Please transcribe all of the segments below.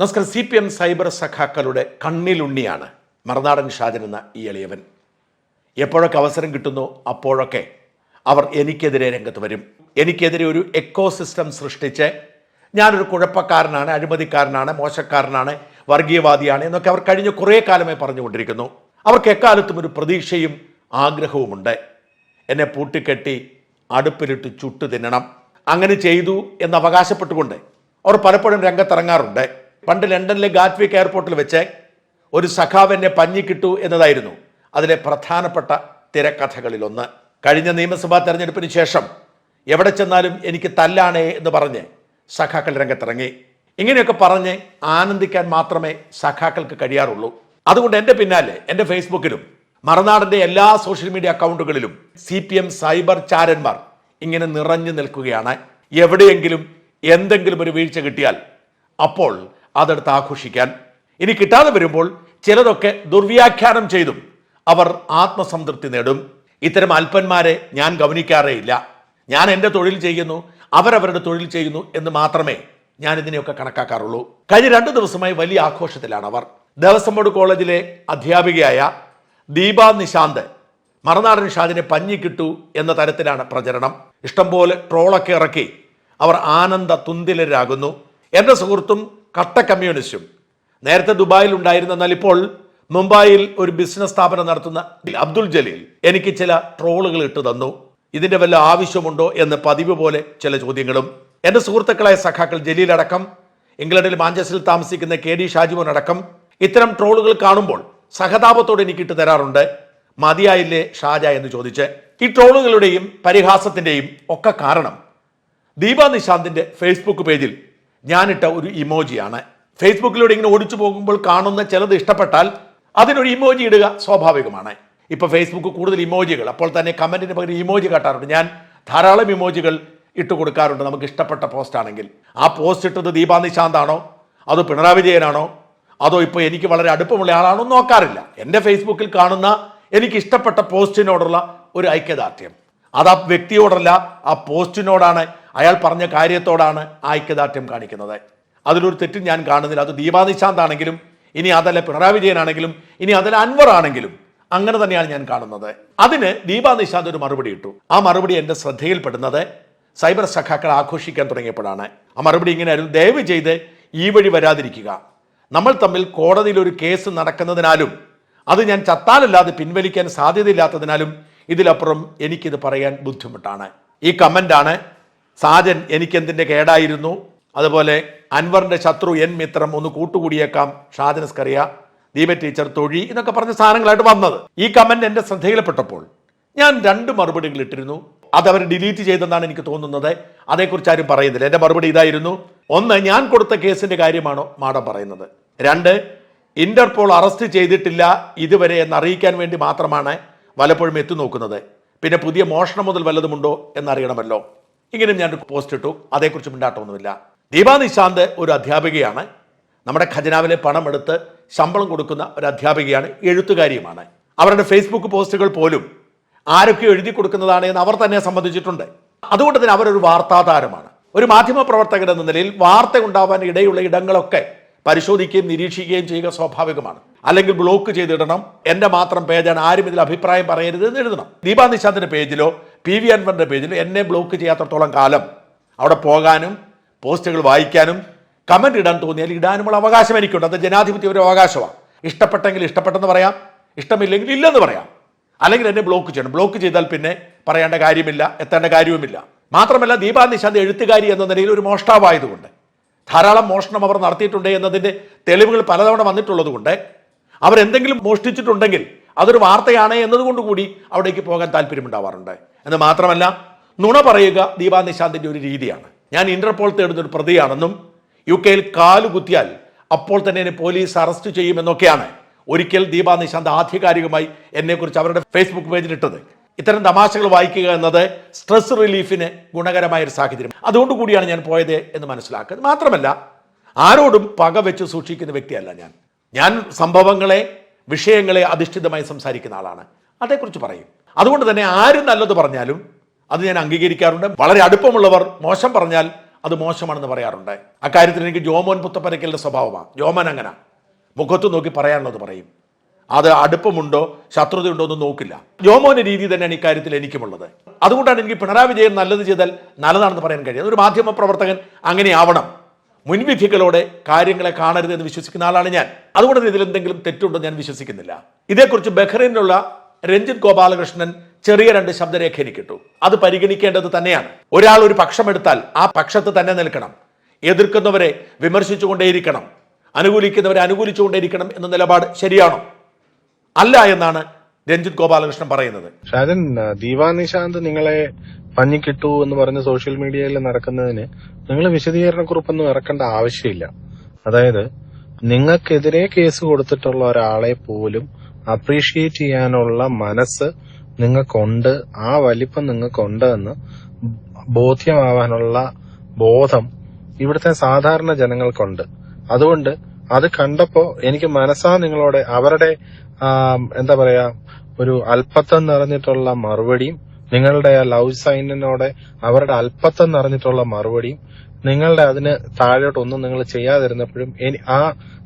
നമസ്കാരം. C P M cyber സഖാക്കളുടെ കണ്ണിലുണ്ണിയാണ് മറുനാടൻ ഷാജൻ എന്ന ഈ എളിയവൻ. എപ്പോഴൊക്കെ അവസരം കിട്ടുന്നു അപ്പോഴൊക്കെ അവർ എനിക്കെതിരെ രംഗത്ത് വരും. എനിക്കെതിരെ ഒരു എക്കോ സിസ്റ്റം സൃഷ്ടിച്ച് ഞാനൊരു കുഴപ്പക്കാരനാണ് അഴിമതിക്കാരനാണ് മോശക്കാരനാണ് വർഗീയവാദിയാണ് എന്നൊക്കെ അവർ കഴിഞ്ഞ കുറേ കാലമായി പറഞ്ഞുകൊണ്ടിരിക്കുന്നു. അവർക്ക് എക്കാലത്തും ഒരു പ്രതീക്ഷയും ആഗ്രഹവുമുണ്ട്. എന്നെ പൂട്ടിക്കെട്ടി അടുപ്പിലിട്ട് ചുട്ടു തിന്നണം. അങ്ങനെ ചെയ്തു എന്ന് അവകാശപ്പെട്ടുകൊണ്ട് അവർ പലപ്പോഴും രംഗത്തിറങ്ങാറുണ്ട്. പണ്ട് ലണ്ടനിലെ ഗാറ്റ്വിക് എയർപോർട്ടിൽ വെച്ച് ഒരു സഖാവ് എന്നെ പഞ്ഞിക്കിട്ടു എന്നതായിരുന്നു അതിലെ പ്രധാനപ്പെട്ട തിരക്കഥകളിലൊന്ന്. കഴിഞ്ഞ നിയമസഭാ തെരഞ്ഞെടുപ്പിന് ശേഷം എവിടെ ചെന്നാലും എനിക്ക് തല്ലാണേ എന്ന് പറഞ്ഞ് സഖാക്കൾ രംഗത്തിറങ്ങി. ഇങ്ങനെയൊക്കെ പറഞ്ഞ് ആനന്ദിക്കാൻ മാത്രമേ സഖാക്കൾക്ക് കഴിയാറുള്ളൂ. അതുകൊണ്ട് എന്റെ പിന്നാലെ എന്റെ ഫേസ്ബുക്കിലും മറുനാടിന്റെ എല്ലാ സോഷ്യൽ മീഡിയ അക്കൗണ്ടുകളിലും സി പി എം സൈബർ ചാരന്മാർ ഇങ്ങനെ നിറഞ്ഞു നിൽക്കുകയാണ്. എവിടെയെങ്കിലും എന്തെങ്കിലും ഒരു വീഴ്ച കിട്ടിയാൽ അപ്പോൾ അതെടുത്ത് ആഘോഷിക്കാൻ. ഇനി കിട്ടാതെ വരുമ്പോൾ ചിലതൊക്കെ ദുർവ്യാഖ്യാനം ചെയ്തും അവർ ആത്മസംതൃപ്തി നേടും. ഇത്തരം അല്പന്മാരെ ഞാൻ ഗവനിക്കാറേ ഇല്ല ഞാൻ എന്റെ തൊഴിൽ ചെയ്യുന്നു അവരവരുടെ തൊഴിൽ ചെയ്യുന്നു എന്ന് മാത്രമേ ഞാൻ ഇതിനെയൊക്കെ കണക്കാക്കാറുള്ളൂ. കഴിഞ്ഞ രണ്ട് ദിവസമായി വലിയ ആഘോഷത്തിലാണ് അവർ. ദേവസ്വം ബോർഡ് കോളേജിലെ അധ്യാപികയായ ദീപ നിശാന്ത് മറുനാടൻ ഷാജിനെ പഞ്ഞി കിട്ടു എന്ന തരത്തിലാണ് പ്രചരണം. ഇഷ്ടംപോലെ ട്രോളൊക്കെ ഇറക്കി അവർ ആനന്ദ തുന്തിലരാകുന്നു. എന്റെ സുഹൃത്തും കട്ട കമ്മ്യൂണിസ്റ്റും. നേരത്തെ ദുബായിൽ ഉണ്ടായിരുന്ന എന്നാൽ ഇപ്പോൾ മുംബൈയിൽ ഒരു ബിസിനസ് സ്ഥാപനം നടത്തുന്ന അബ്ദുൽ ജലീൽ എനിക്ക് ചില ട്രോളുകൾ ഇട്ടു തന്നു. ഇതിന്റെ വല്ല ആവശ്യമുണ്ടോ എന്ന് പതിവ് പോലെ ചില ചോദ്യങ്ങളും. എന്റെ സുഹൃത്തുക്കളായ സഖാക്കൾ ജലീൽ അടക്കം ഇംഗ്ലണ്ടിൽ മാഞ്ചസ്റ്ററിൽ താമസിക്കുന്ന കെ ഡി ഷാജിമോൻ അടക്കം ഇത്തരം ട്രോളുകൾ കാണുമ്പോൾ സഹതാപത്തോടെ എനിക്ക് ഇട്ട് തരാറുണ്ട്. മതിയായില്ലേ ഷാജ എന്ന് ചോദിച്ച്. ഈ ട്രോളുകളുടെയും പരിഹാസത്തിന്റെയും ഒക്കെ കാരണം ദീപാ നിശാന്തിന്റെ ഫേസ്ബുക്ക് പേജിൽ ഞാനിട്ട ഒരു ഇമോജിയാണ്. ഫേസ്ബുക്കിലൂടെ ഇങ്ങനെ ഓടിച്ചു പോകുമ്പോൾ കാണുന്ന ചിലത് ഇഷ്ടപ്പെട്ടാൽ അതിനൊരു ഇമോജി ഇടുക സ്വാഭാവികമാണ്. ഇപ്പൊ ഫേസ്ബുക്ക് കൂടുതൽ ഇമോജികൾ അപ്പോൾ തന്നെ കമന്റിന് പകരം ഇമോജി കാട്ടാറുണ്ട്. ഞാൻ ധാരാളം ഇമോജികൾ ഇട്ട് കൊടുക്കാറുണ്ട് നമുക്ക് ഇഷ്ടപ്പെട്ട പോസ്റ്റ് ആണെങ്കിൽ. ആ പോസ്റ്റ് ഇട്ടത് ദീപാനിശാന്താണോ അതോ പിണറായി വിജയനാണോ? അതോ ഇപ്പോൾ എനിക്ക് വളരെ അടുപ്പമുള്ള ആളാണോ നോക്കാറില്ല. എന്റെ ഫേസ്ബുക്കിൽ കാണുന്ന എനിക്ക് ഇഷ്ടപ്പെട്ട പോസ്റ്റിനോടുള്ള ഒരു ഐക്യദാർഢ്യം. അത് ആ വ്യക്തിയോടല്ല ആ പോസ്റ്റിനോടാണ് അയാൾ പറഞ്ഞ കാര്യത്തോടാണ് ഐക്യദാർഢ്യം കാണിക്കുന്നത്. അതിലൊരു തെറ്റും ഞാൻ കാണുന്നില്ല. അത് ദീപാനിശാന്താണെങ്കിലും ഇനി അതല്ല പിണറായി വിജയനാണെങ്കിലും ഇനി അതല്ല അൻവർ ആണെങ്കിലും അങ്ങനെ തന്നെയാണ് ഞാൻ കാണുന്നത്. അതിന് ദീപാനിശാന്ത് ഒരു മറുപടി ഇട്ടു. ആ മറുപടി എന്റെ ശ്രദ്ധയിൽപ്പെടുന്നത് സൈബർ സഖാക്കൾ ആഘോഷിക്കാൻ തുടങ്ങിയപ്പോഴാണ്. ആ മറുപടി ഇങ്ങനെയായിരുന്നു. ദയവ് ചെയ്ത് ഈ വഴി വരാതിരിക്കുക. നമ്മൾ തമ്മിൽ കോടതിയിൽ ഒരു കേസ് നടക്കുന്നതിനാലും അത് ഞാൻ ചത്താലല്ലാതെ പിൻവലിക്കാൻ സാധ്യതയില്ലാത്തതിനാലും ഇതിലപ്പുറം എനിക്കിത് പറയാൻ ബുദ്ധിമുട്ടാണ്. ഈ കമന്റാണ് സാജൻ എനിക്കെന്തിന്റെ കേടായിരുന്നു? അതുപോലെ അൻവറിന്റെ ശത്രു എൻ മിത്രം ഒന്ന് കൂട്ടുകൂടിയേക്കാം ഷാജനസ്കറിയ ദീപ ടീച്ചർ തൊഴി എന്നൊക്കെ പറഞ്ഞ സാധനങ്ങളായിട്ട് വന്നത്. ഈ കമന്റ് എന്റെ ശ്രദ്ധയിൽപ്പെട്ടപ്പോൾ ഞാൻ രണ്ട് മറുപടികൾ ഇട്ടിരുന്നു. അത് അവർ ഡിലീറ്റ് ചെയ്തെന്നാണ് എനിക്ക് തോന്നുന്നത്. അതേക്കുറിച്ച് ആരും പറയുന്നില്ല. എന്റെ മറുപടി ഇതായിരുന്നു. ഒന്ന് ഞാൻ കൊടുത്ത കേസിന്റെ കാര്യമാണോ മാഡം പറയുന്നത്? രണ്ട് ഇന്റർപോൾ അറസ്റ്റ് ചെയ്തിട്ടില്ല ഇതുവരെ എന്ന് അറിയിക്കാൻ വേണ്ടി മാത്രമാണ് പലപ്പോഴും എത്തി നോക്കുന്നത്. പിന്നെ പുതിയ മോഷണം മുതൽ വല്ലതുമുണ്ടോ എന്നറിയണമല്ലോ. ഇങ്ങനെ ഞാൻ പോസ്റ്റ് ഇട്ടു. അതേക്കുറിച്ച് മിണ്ടാട്ടമൊന്നുമില്ല. ദീപാ നിശാന്ത് ഒരു അധ്യാപികയാണ്. നമ്മുടെ ഖജനാവിലെ പണം എടുത്ത് ശമ്പളം കൊടുക്കുന്ന ഒരു അധ്യാപികയാണ് എഴുത്തുകാരിയുമാണ്. അവരുടെ ഫേസ്ബുക്ക് പോസ്റ്റുകൾ പോലും ആരൊക്കെ എഴുതി കൊടുക്കുന്നതാണ് എന്ന് അവർ തന്നെ സംബന്ധിച്ചിട്ടുണ്ട്. അതുകൊണ്ട് തന്നെ അവരൊരു വാർത്താതാരമാണ്. ഒരു മാധ്യമ പ്രവർത്തകൻ എന്ന നിലയിൽ വാർത്ത ഉണ്ടാവാൻ ഇടയുള്ള ഇടങ്ങളൊക്കെ പരിശോധിക്കുകയും നിരീക്ഷിക്കുകയും ചെയ്യുക സ്വാഭാവികമാണ്. അല്ലെങ്കിൽ ബ്ലോക്ക് ചെയ്തിടണം. എന്റെ മാത്രം പേജാണ് ആരും ഇതിൽ അഭിപ്രായം പറയരുത് എന്ന് എഴുതണം. ദീപാ നിശാന്തിന്റെ പേജിലോ പി വി അൻവറിന്റെ പേജിൽ എന്നെ ബ്ലോക്ക് ചെയ്യാത്തടത്തോളം കാലം അവിടെ പോകാനും പോസ്റ്റുകൾ വായിക്കാനും കമന്റ് ഇടാൻ തോന്നിയാൽ ഇടാനുമുള്ള അവകാശം എനിക്കുണ്ട്. അത് ജനാധിപത്യ ഒരു അവകാശമാണ്. ഇഷ്ടപ്പെട്ടെങ്കിൽ ഇഷ്ടപ്പെട്ടെന്ന് പറയാം. ഇഷ്ടമില്ലെങ്കിൽ ഇല്ലെന്ന് പറയാം. അല്ലെങ്കിൽ എന്നെ ബ്ലോക്ക് ചെയ്യണം. ബ്ലോക്ക് ചെയ്താൽ പിന്നെ പറയേണ്ട കാര്യമില്ല എത്തേണ്ട കാര്യവുമില്ല. മാത്രമല്ല ദീപാ നിശാന്ത് എഴുത്തുകാരി എന്ന നിലയിൽ ഒരു മോഷ്ടാവായതുകൊണ്ട് ധാരാളം മോഷണം അവർ നടത്തിയിട്ടുണ്ട് എന്നതിന്റെ തെളിവുകൾ പലതവണ വന്നിട്ടുള്ളതുകൊണ്ട് അവരെന്തെങ്കിലും മോഷ്ടിച്ചിട്ടുണ്ടെങ്കിൽ അതൊരു വാർത്തയാണ് എന്നതുകൊണ്ട് കൂടി അവിടേക്ക് പോകാൻ താല്പര്യമുണ്ടാവാറുണ്ട്. എന്ന് മാത്രമല്ല നുണ പറയുക ദീപാ നിശാന്തിന്റെ ഒരു രീതിയാണ്. ഞാൻ ഇന്റർപോൾ തേടുന്ന ഒരു പ്രതിയാണെന്നും യു കെയിൽ കാൽ കുത്തിയാൽ അപ്പോൾ തന്നെ എന്നെ പോലീസ് അറസ്റ്റ് ചെയ്യുമെന്നൊക്കെയാണ് ഒരിക്കൽ ദീപാ നിശാന്ത് ആധികാരികമായി എന്നെക്കുറിച്ച് അവരുടെ ഫേസ്ബുക്ക് പേജിൽ ഇട്ടത്. ഇത്തരം തമാശകൾ വായിക്കുക എന്നത് സ്ട്രെസ് റിലീഫിന് ഗുണകരമായ ഒരു സാഹചര്യം. അതുകൊണ്ട് കൂടിയാണ് ഞാൻ പോയത് എന്ന് മനസ്സിലാക്കുന്നത് മാത്രമല്ല ആരോടും പക വെച്ച് സൂക്ഷിക്കുന്ന വ്യക്തിയല്ല ഞാൻ. ഞാൻ സംഭവങ്ങളെ വിഷയങ്ങളെ അധിഷ്ഠിതമായി സംസാരിക്കുന്ന ആളാണ്. അതേക്കുറിച്ച് പറയും. അതുകൊണ്ട് തന്നെ ആരും നല്ലത് പറഞ്ഞാലും അത് ഞാൻ അംഗീകരിക്കാറുണ്ട്. വളരെ അടുപ്പമുള്ളവർ മോശം പറഞ്ഞാൽ അത് മോശമാണെന്ന് പറയാറുണ്ട്. അക്കാര്യത്തിൽ എനിക്ക് ജോമോൻ പുത്തപ്പനക്കലിന്റെ സ്വഭാവമാണ്. ജോമൻ അങ്ങനെ മുഖത്ത് നോക്കി പറയാനുള്ളത് പറയും. അത് അടുപ്പമുണ്ടോ ശത്രുതയുണ്ടോ എന്ന് നോക്കില്ല. ജോമോന്റെ രീതി തന്നെയാണ് ഇക്കാര്യത്തിൽ എനിക്കുമുള്ളത്. അതുകൊണ്ടാണ് എനിക്ക് പിണറായി വിജയൻ നല്ലത് ചെയ്താൽ നല്ലതാണെന്ന് പറയാൻ കഴിയുന്നത്. ഒരു മാധ്യമ പ്രവർത്തകൻ അങ്ങനെയാവണം. മുൻവിധികളോടെ കാര്യങ്ങളെ കാണരുത് എന്ന് വിശ്വസിക്കുന്ന ആളാണ് ഞാൻ. അതുകൊണ്ട് ഇതിൽ എന്തെങ്കിലും തെറ്റുണ്ടോ ഞാൻ വിശ്വസിക്കുന്നില്ല. ഇതേക്കുറിച്ച് ബഹ്റൈനിലുള്ള രഞ്ജിത് ഗോപാലകൃഷ്ണൻ ചെറിയ രണ്ട് ശബ്ദരേഖ എനിക്കിട്ടു. അത് പരിഗണിക്കേണ്ടത് തന്നെയാണ്. ഒരാൾ ഒരു പക്ഷമെടുത്താൽ ആ പക്ഷത്ത് തന്നെ നിൽക്കണം. എതിർക്കുന്നവരെ വിമർശിച്ചുകൊണ്ടേയിരിക്കണം. അനുകൂലിക്കുന്നവരെ അനുകൂലിച്ചുകൊണ്ടേയിരിക്കണം എന്ന നിലപാട് ശരിയാണോ? അല്ല എന്നാണ് രഞ്ജിത് ഗോപാലകൃഷ്ണൻ പറയുന്നത്. ഷാജൻ ദീപാ നിശാന്ത് നിങ്ങളെ പഞ്ഞിക്കിട്ടു എന്ന് പറഞ്ഞ് സോഷ്യൽ മീഡിയയിൽ നടക്കുന്നതിന് നിങ്ങൾ വിശദീകരണ വിശദീകരണക്കുറിപ്പൊന്നും ഇറക്കേണ്ട ആവശ്യമില്ല. അതായത് നിങ്ങൾക്കെതിരെ കേസ് കൊടുത്തിട്ടുള്ള ഒരാളെ പോലും അപ്രീഷിയേറ്റ് ചെയ്യാനുള്ള മനസ്സ് നിങ്ങൾക്കുണ്ട് ആ വലിപ്പം നിങ്ങൾക്കുണ്ട് എന്ന് ബോധ്യമാവാനുള്ള ബോധം ഇവിടുത്തെ സാധാരണ ജനങ്ങൾക്കുണ്ട്. അതുകൊണ്ട് അത് കണ്ടപ്പോ എനിക്ക് മനസ്സാ നിങ്ങളോട് അവരുടെ എന്താ പറയാ ഒരു അല്പത്തം നിറഞ്ഞിട്ടുള്ള മറുപടിയും നിങ്ങളുടെ ആ ലവ് സൈനിനോടെ അവരുടെ അല്പത്തം നിറഞ്ഞിട്ടുള്ള മറുപടിയും നിങ്ങളുടെ അതിന് താഴോട്ടൊന്നും നിങ്ങൾ ചെയ്യാതിരുന്നപ്പോഴും ആ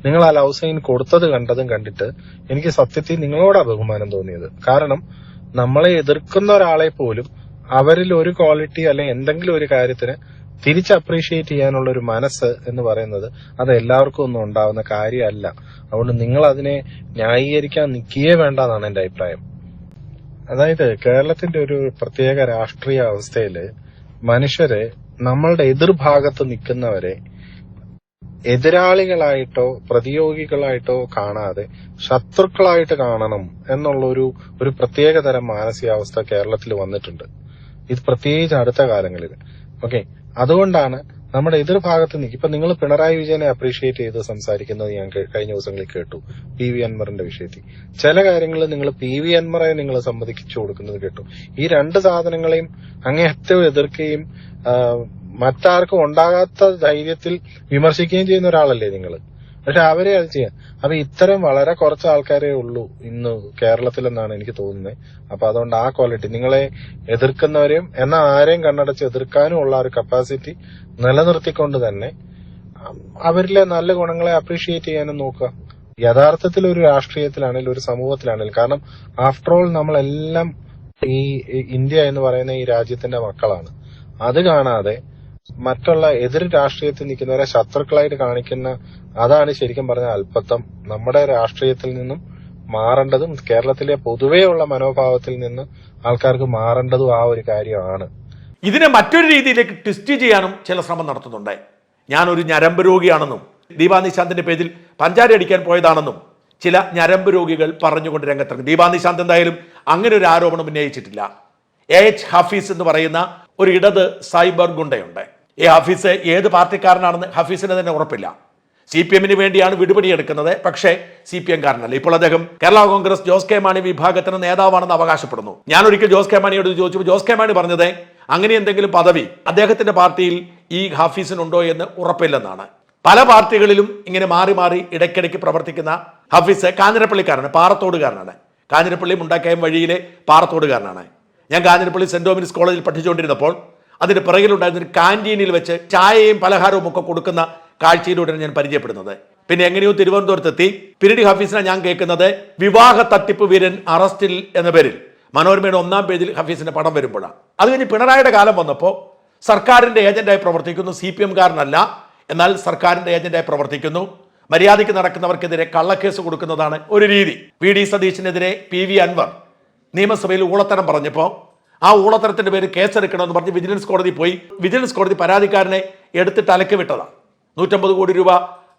നിങ്ങൾ ആ ലവ് സൈൻ കൊടുത്തത് കണ്ടതും കണ്ടിട്ട് എനിക്ക് സത്യത്തിൽ നിങ്ങളോടാ ബഹുമാനം തോന്നിയത്. കാരണം നമ്മളെ എതിർക്കുന്ന ഒരാളെ പോലും അവരിൽ ഒരു ക്വാളിറ്റി അല്ലെങ്കിൽ എന്തെങ്കിലും ഒരു കാര്യത്തിന് തിരിച്ച് അപ്രീഷിയേറ്റ് ചെയ്യാനുള്ള ഒരു മനസ്സ് എന്ന് പറയുന്നത് അത് എല്ലാവർക്കും ഒന്നും ഉണ്ടാവുന്ന കാര്യമല്ല. അതുകൊണ്ട് നിങ്ങൾ അതിനെ ന്യായീകരിക്കാൻ നിൽക്കുകയേ വേണ്ട എന്നാണ് എന്റെ അഭിപ്രായം. അതായത് കേരളത്തിന്റെ ഒരു പ്രത്യേക രാഷ്ട്രീയ അവസ്ഥയിൽ മനുഷ്യരെ നമ്മളുടെ എതിർഭാഗത്ത് നിൽക്കുന്നവരെ എതിരാളികളായിട്ടോ പ്രതിയോഗികളായിട്ടോ കാണാതെ ശത്രുക്കളായിട്ട് കാണണം എന്നുള്ള ഒരു ഒരു പ്രത്യേക തരം മാനസികാവസ്ഥ കേരളത്തിൽ വന്നിട്ടുണ്ട്. ഇത് പ്രത്യേകിച്ച് അടുത്ത കാലങ്ങളിൽ ഓക്കെ? അതുകൊണ്ടാണ് നമ്മുടെ എതിർഭാഗത്ത് നിന്ന് ഇപ്പൊ നിങ്ങൾ പിണറായി വിജയനെ അപ്രീഷിയേറ്റ് ചെയ്ത് സംസാരിക്കുന്നത് ഞാൻ കഴിഞ്ഞ ദിവസങ്ങളിൽ കേട്ടു പി വി അൻവറിന്റെ വിഷയത്തിൽ. ചില കാര്യങ്ങളിൽ നിങ്ങൾ പി വി അൻവറെ നിങ്ങൾ സമ്മതിച്ചു കൊടുക്കുന്നത് കേട്ടു. ഈ രണ്ട് സാധനങ്ങളെയും അങ്ങേയറ്റം എതിർക്കുകയും മറ്റാർക്കും ഉണ്ടാകാത്ത ധൈര്യത്തിൽ വിമർശിക്കുകയും ചെയ്യുന്ന ഒരാളല്ലേ നിങ്ങൾ പക്ഷെ അവരെ അത് ചെയ്യാം. അപ്പൊ ഇത്തരം വളരെ കുറച്ച് ആൾക്കാരേ ഉള്ളൂ ഇന്ന് കേരളത്തിലെന്നാണ് എനിക്ക് തോന്നുന്നത് അപ്പൊ അതുകൊണ്ട് ആ ക്വാളിറ്റി നിങ്ങളെ എതിർക്കുന്നവരെയും എന്നാൽ ആരെയും കണ്ണടച്ച് എതിർക്കാനും ഉള്ള ഒരു കപ്പാസിറ്റി നിലനിർത്തിക്കൊണ്ട് തന്നെ അവരിലെ നല്ല ഗുണങ്ങളെ അപ്രീഷിയേറ്റ് ചെയ്യാനും നോക്കുക. യഥാർത്ഥത്തിൽ ഒരു രാഷ്ട്രീയത്തിലാണെങ്കിലും ഒരു സമൂഹത്തിലാണെങ്കിലും കാരണം ആഫ്റ്റർ ഓൾ നമ്മളെല്ലാം ഈ ഇന്ത്യ എന്ന് പറയുന്ന ഈ രാജ്യത്തിന്റെ മക്കളാണ്. അത് കാണാതെ മറ്റുള്ള എതിർ രാഷ്ട്രീയത്തിൽ നിൽക്കുന്നവരെ ശത്രുക്കളായിട്ട് കാണിക്കുന്ന അതാണ് ശരിക്കും പറഞ്ഞ അല്പത്വം നമ്മുടെ രാഷ്ട്രീയത്തിൽ നിന്നും മാറേണ്ടതും കേരളത്തിലെ പൊതുവെയുള്ള മനോഭാവത്തിൽ നിന്ന് ആൾക്കാർക്ക് മാറേണ്ടതും ആ ഒരു കാര്യമാണ്. ഇതിനെ മറ്റൊരു രീതിയിലേക്ക് ട്വിസ്റ്റ് ചെയ്യാനും ചില ശ്രമം നടത്തുന്നുണ്ട്. ഞാനൊരു ഞരമ്പ് രോഗിയാണെന്നും ദീപാ നിശാന്തിന്റെ പഞ്ചാരി അടിക്കാൻ പോയതാണെന്നും ചില ഞരമ്പ് രോഗികൾ പറഞ്ഞുകൊണ്ട് രംഗത്തിറങ്ങി. ദീപാ നിശാന്ത് എന്തായാലും അങ്ങനെ ഒരു ആരോപണം ഉന്നയിച്ചിട്ടില്ല. എ എച്ച് ഹഫീസ് എന്ന് പറയുന്ന ഒരു ഇടത് സൈബർ ഗുണ്ടയുണ്ട്. ഈ ഹഫീസ് ഏത് പാർട്ടിക്കാരനാണെന്ന് ഹഫീസിന് തന്നെ ഉറപ്പില്ല. സി പി എമ്മിന് വേണ്ടിയാണ് വിടുപടി എടുക്കുന്നത് പക്ഷേ സി പി എം കാരനല്ല. ഇപ്പോൾ അദ്ദേഹം കേരള കോൺഗ്രസ് ജോസ് കെ മാണി വിഭാഗത്തിന് നേതാവാണെന്ന് അവകാശപ്പെടുന്നു. ഞാൻ ഒരിക്കൽ ജോസ് കെ മാണിയോട് ചോദിച്ചപ്പോൾ ജോസ് കെ മാണി പറഞ്ഞത് അങ്ങനെ എന്തെങ്കിലും പദവി അദ്ദേഹത്തിന്റെ പാർട്ടിയിൽ ഈ ഹഫീസിനുണ്ടോ എന്ന് ഉറപ്പില്ലെന്നാണ്. പല പാർട്ടികളിലും ഇങ്ങനെ മാറി മാറി ഇടയ്ക്കിടയ്ക്ക് പ്രവർത്തിക്കുന്ന ഹഫീസ് കാഞ്ഞിരപ്പള്ളിക്കാരനാണ് പാറത്തോടുകാരനാണ്. കാഞ്ഞിരപ്പള്ളി മുണ്ടാക്കയം വഴിയിലെ പാറത്തോടുകാരനാണ്. ഞാൻ കാഞ്ഞിരപ്പള്ളി സെന്റ് ഡോമിനിസ് കോളേജിൽ പഠിച്ചുകൊണ്ടിരുന്നപ്പോൾ അതിന് പിറകിലുണ്ടായിരുന്ന ഒരു കാന്റീനിൽ വെച്ച് ചായയും പലഹാരവും ഒക്കെ കൊടുക്കുന്ന കാഴ്ചയിലൂടെയാണ് ഞാൻ പരിചയപ്പെടുന്നത്. പിന്നെ എങ്ങനെയോ തിരുവനന്തപുരത്തെത്തി. പിരിഡി ഹഫീസിനെ ഞാൻ കേൾക്കുന്നത് വിവാഹ തട്ടിപ്പ് വീരൻ അറസ്റ്റിൽ എന്ന പേരിൽ. മനോരമയുടെ ഒന്നാം പേജിൽ ഹഫീസിന്റെ പടം വരുമ്പോഴാണ്. അത് കഴിഞ്ഞ് പിണറായിയുടെ കാലം വന്നപ്പോൾ സർക്കാരിന്റെ ഏജന്റായി പ്രവർത്തിക്കുന്നു സി പി എംകാരനല്ല എന്നാൽ സർക്കാരിന്റെ ഏജന്റായി പ്രവർത്തിക്കുന്നു. മര്യാദയ്ക്ക് നടക്കുന്നവർക്കെതിരെ കള്ളക്കേസ് കൊടുക്കുന്നതാണ് ഒരു രീതി. വി ഡി സതീശിനെതിരെ പി വി അൻവർ നിയമസഭയിൽ ഊളത്തരം പറഞ്ഞപ്പോൾ ആ ഊളത്തരത്തിന്റെ പേര് കേസെടുക്കണമെന്ന് പറഞ്ഞ് വിജിലൻസ് കോടതി പോയി. വിജിലൻസ് കോടതി പരാതിക്കാരനെ എടുത്തിട്ട് അലക്കി വിട്ടതാണ് നൂറ്റമ്പത് കോടി രൂപ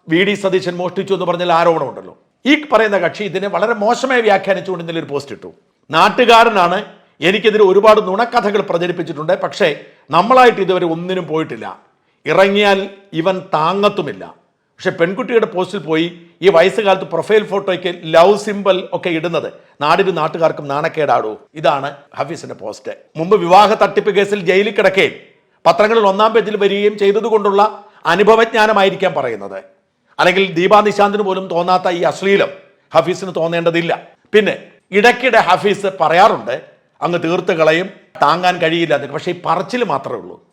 വി ഡി സതീശൻ മോഷ്ടിച്ചു എന്ന് പറഞ്ഞാൽ ആരോപണമുണ്ടല്ലോ. ഈ പറയുന്ന കക്ഷി ഇതിനെ വളരെ മോശമായി വ്യാഖ്യാനിച്ചുകൊണ്ട് ഇന്നലെ ഒരു പോസ്റ്റ് ഇട്ടു. നാട്ടുകാരനാണ് എനിക്കെതിരെ ഒരുപാട് നുണക്കഥകൾ പ്രചരിപ്പിച്ചിട്ടുണ്ട്. പക്ഷേ നമ്മളായിട്ട് ഇതുവരെ ഒന്നിനും പോയിട്ടില്ല. ഇറങ്ങിയാൽ ഇവൻ താങ്ങത്തുമില്ല. പക്ഷെ പെൺകുട്ടിയുടെ പോസ്റ്റിൽ പോയി ഈ വയസ്സുകാലത്ത് പ്രൊഫൈൽ ഫോട്ടോയ്ക്ക് ലവ് സിമ്പൽ ഒക്കെ ഇടുന്നത് നാടിനും നാട്ടുകാർക്കും നാണക്കേടാടൂ? ഇതാണ് ഹഫീസിന്റെ പോസ്റ്റ്. മുമ്പ് വിവാഹ തട്ടിപ്പ് കേസിൽ ജയിലിൽ കിടക്കുകയും പത്രങ്ങളിൽ ഒന്നാം പേജിൽ വരികയും ചെയ്തതുകൊണ്ടുള്ള അനുഭവജ്ഞാനമായിരിക്കാം പറയുന്നത്. അല്ലെങ്കിൽ ദീപാ നിശാന്തിന് പോലും തോന്നാത്ത ഈ അശ്ലീലം ഹഫീസിന് തോന്നേണ്ടതില്ല. പിന്നെ ഇടയ്ക്കിടെ ഹഫീസ് പറയാറുണ്ട് അങ്ങ് തീർത്ത് കളയും താങ്ങാൻ കഴിയില്ല പക്ഷേ ഈ പറച്ചിൽ മാത്രമേ ഉള്ളൂ.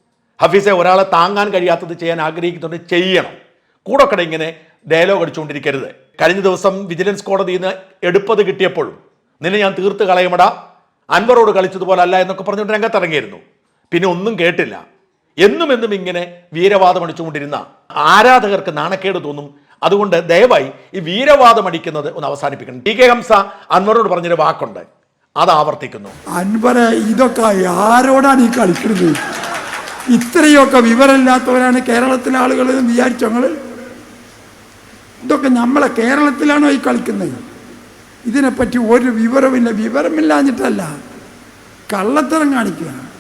ഹഫീസെ ഒരാളെ താങ്ങാൻ കഴിയാത്തത് ചെയ്യാൻ ആഗ്രഹിക്കുന്നുണ്ട് ചെയ്യണം. കൂടൊക്കെ ഇങ്ങനെ ഡയലോഗ് അടിച്ചുകൊണ്ടിരിക്കരുത്. കഴിഞ്ഞ ദിവസം വിജിലൻസ് കോടതിയിൽ നിന്ന് എടുപ്പത് കിട്ടിയപ്പോഴും നിന്നെ ഞാൻ തീർത്ത് കളയുമടാ. അൻവറോട് കളിച്ചതുപോലെ അല്ല എന്നൊക്കെ പറഞ്ഞുകൊണ്ട് രംഗത്തിറങ്ങിയിരുന്നു. പിന്നെ ഒന്നും കേട്ടില്ല. എന്നും എന്നും ഇങ്ങനെ വീരവാദം അടിച്ചുകൊണ്ടിരുന്ന ആരാധകർക്ക് നാണക്കേട് തോന്നും. അതുകൊണ്ട് ദയവായി ഈ വീരവാദം അടിക്കുന്നത് ഒന്ന് അവസാനിപ്പിക്കണം. ടി കെ ഹംസ അൻവറോട് പറഞ്ഞൊരു വാക്കുണ്ട്. അത് ആവർത്തിക്കുന്നു. അൻവരെ ഇതൊക്കെ ആരോടാണ് ഈ കളിക്കുന്നത്? ഇത്രയൊക്കെ വിവരമില്ലാത്തവരാണ് കേരളത്തിലെ ആളുകൾ വിചാരിച്ചു ഞങ്ങൾ ഇതൊക്കെ നമ്മളെ കേരളത്തിലാണോ ഈ കളിക്കുന്നത്? ഇതിനെപ്പറ്റി ഒരു വിവരമില്ല വിവരമില്ലാഞ്ഞിട്ടല്ല. കള്ളത്തരം കാണിക്കുക